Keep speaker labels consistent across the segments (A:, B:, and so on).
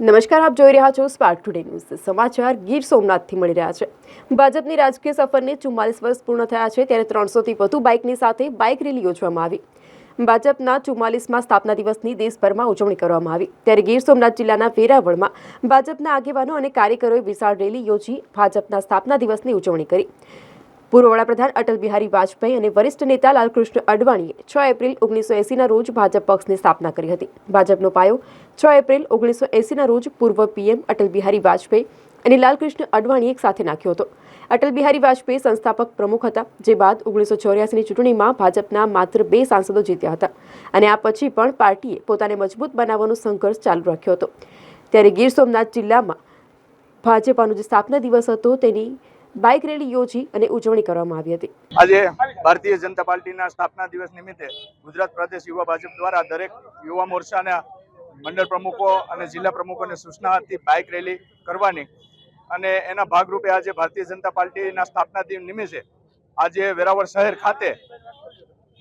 A: નમસ્કાર, આપ જોઈ રહ્યા છો સ્પાર્ક ટુડે ન્યૂઝ સમાચાર ગીર સોમનાથથી મળી રહ્યા છે. ભાજપની રાજકીય સફરને ચુમ્માલીસ વર્ષ પૂર્ણ થયા છે, ત્યારે ત્રણસોથી વધુ બાઇકની સાથે બાઇક રેલી યોજવામાં આવી. ભાજપના ચુમ્માલીસમાં સ્થાપના દિવસની દેશભરમાં ઉજવણી કરવામાં આવી. ત્યારે ગીર સોમનાથ જિલ્લાના વેરાવળમાં ભાજપના આગેવાનો અને કાર્યકરોએ વિશાળ રેલી યોજી ભાજપના સ્થાપના દિવસની ઉજવણી કરી. પૂર્વ વડાપ્રધાન અટલ બિહારી વાજપેયી અને વરિષ્ઠ નેતા લાલકૃષ્ણ અડવાણીએ છ એપ્રિલ ઓગણીસો એસીના રોજ ભાજપ પક્ષની સ્થાપના કરી હતી. ભાજપનો પાયો છ એપ્રિલ ઓગણીસો એંસીના રોજ પૂર્વ પીએમ અટલ બિહારી વાજપેયી અને લાલકૃષ્ણ અડવાણીએ એક સાથે નાખ્યો હતો. અટલ બિહારી વાજપેયી સંસ્થાપક પ્રમુખ હતા, જે બાદ ઓગણીસો ચોર્યાસીની ચૂંટણીમાં ભાજપના માત્ર બે સાંસદો જીત્યા હતા અને આ પછી પણ પાર્ટીએ પોતાને મજબૂત બનાવવાનો સંઘર્ષ ચાલુ રાખ્યો હતો. ત્યારે ગીર સોમનાથ જિલ્લામાં ભાજપાનો જે સ્થાપના દિવસ હતો તેની બાઇક રેલી યોજી અને ઉજવણી કરવામાં આવી હતી.
B: આજે ભારતીય જનતા પાર્ટીના સ્થાપના દિવસ નિમિત્તે ગુજરાત પ્રદેશ યુવા ભાજપ દ્વારા દરેક યુવા મોરચાના મંડળ પ્રમુખો અને જિલ્લા પ્રમુખોને સૂચના હતી બાઇક રેલી કરવાની અને એના ભાગરૂપે આજે ભારતીય જનતા પાર્ટીના સ્થાપના દિન નિમિત્તે આજે વેરાવળ શહેર ખાતે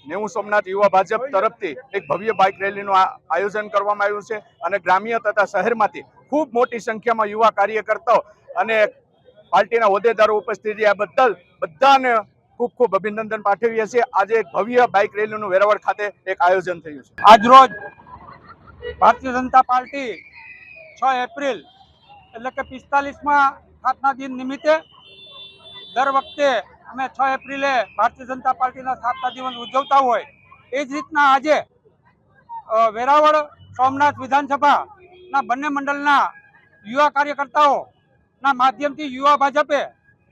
B: નેવું સોમનાથ યુવા ભાજપ તરફથી એક ભવ્ય બાઇક રેલીનું આયોજન કરવામાં આવ્યું છે અને ગ્રામ્ય તથા શહેરમાંથી ખૂબ મોટી સંખ્યામાં યુવા કાર્યકર્તાઓ અને પાર્ટીના હોદ્દેદારો ઉપસ્થિત રહ્યા બદલ બધાને ખૂબ ખૂબ અભિનંદન પાઠવીએ છીએ. આજે એક ભવ્ય બાઇક રેલીનું વેરાવળ ખાતે એક આયોજન થયું છે.
C: આજરોજ ભારતીય જનતા પાર્ટી છ એપ્રિલ એટલે કે પિસ્તાલીસમાં સ્થાપના દિન નિમિત્તે દર વખતે અમે છ એપ્રિલે ભારતીય જનતા પાર્ટીના સ્થાપના દિવસ ઉજવતા હોય એ જ રીતના આજે વેરાવળ સોમનાથ વિધાનસભાના બંને મંડળના યુવા કાર્યકર્તાઓના માધ્યમથી યુવા ભાજપે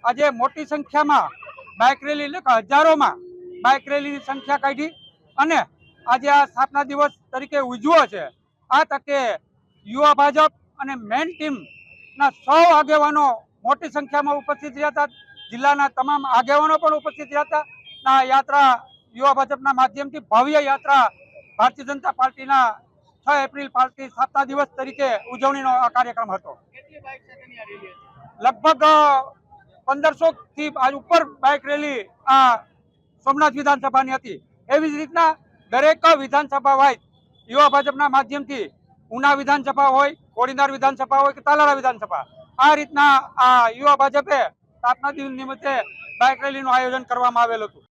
C: આજે મોટી સંખ્યામાં બાઇક રેલી હજારોમાં બાઇક રેલીની સંખ્યા કાઢી અને આજે આ સ્થાપના દિવસ તરીકે ઉજવ્યો છે. આ તકે યુવા ભાજપ અને મેન ટીમના સૌ આગેવાનો મોટી સંખ્યામાં ઉપસ્થિત રહ્યા હતા. જિલ્લાના તમામ આગેવાનો પણ ઉપસ્થિત રહ્યા હતા. આ યાત્રા યુવા ભાજપના માધ્યમથી ભવ્ય યાત્રા ભારતીય જનતા પાર્ટીના છ એપ્રિલ પાર્ટી સ્થાપના દિવસ તરીકે ઉજવણીનો આ કાર્યક્રમ હતો. લગભગ પંદરસો થી આજ ઉપર બાઇક રેલી આ સોમનાથ વિધાનસભાની હતી. એવી જ રીતના દરેક વિધાનસભા વાઇઝ યુવા ભાજપના માધ્યમથી ઉના વિધાનસભા હોય કોડીનાર વિધાનસભા હોય કે તાલાળા વિધાનસભા આ રીતના આ યુવા ભાજપે સ્થાપના દિવસ નિમિત્તે બાઇક રેલીનું આયોજન કરવામાં આવેલ હતું.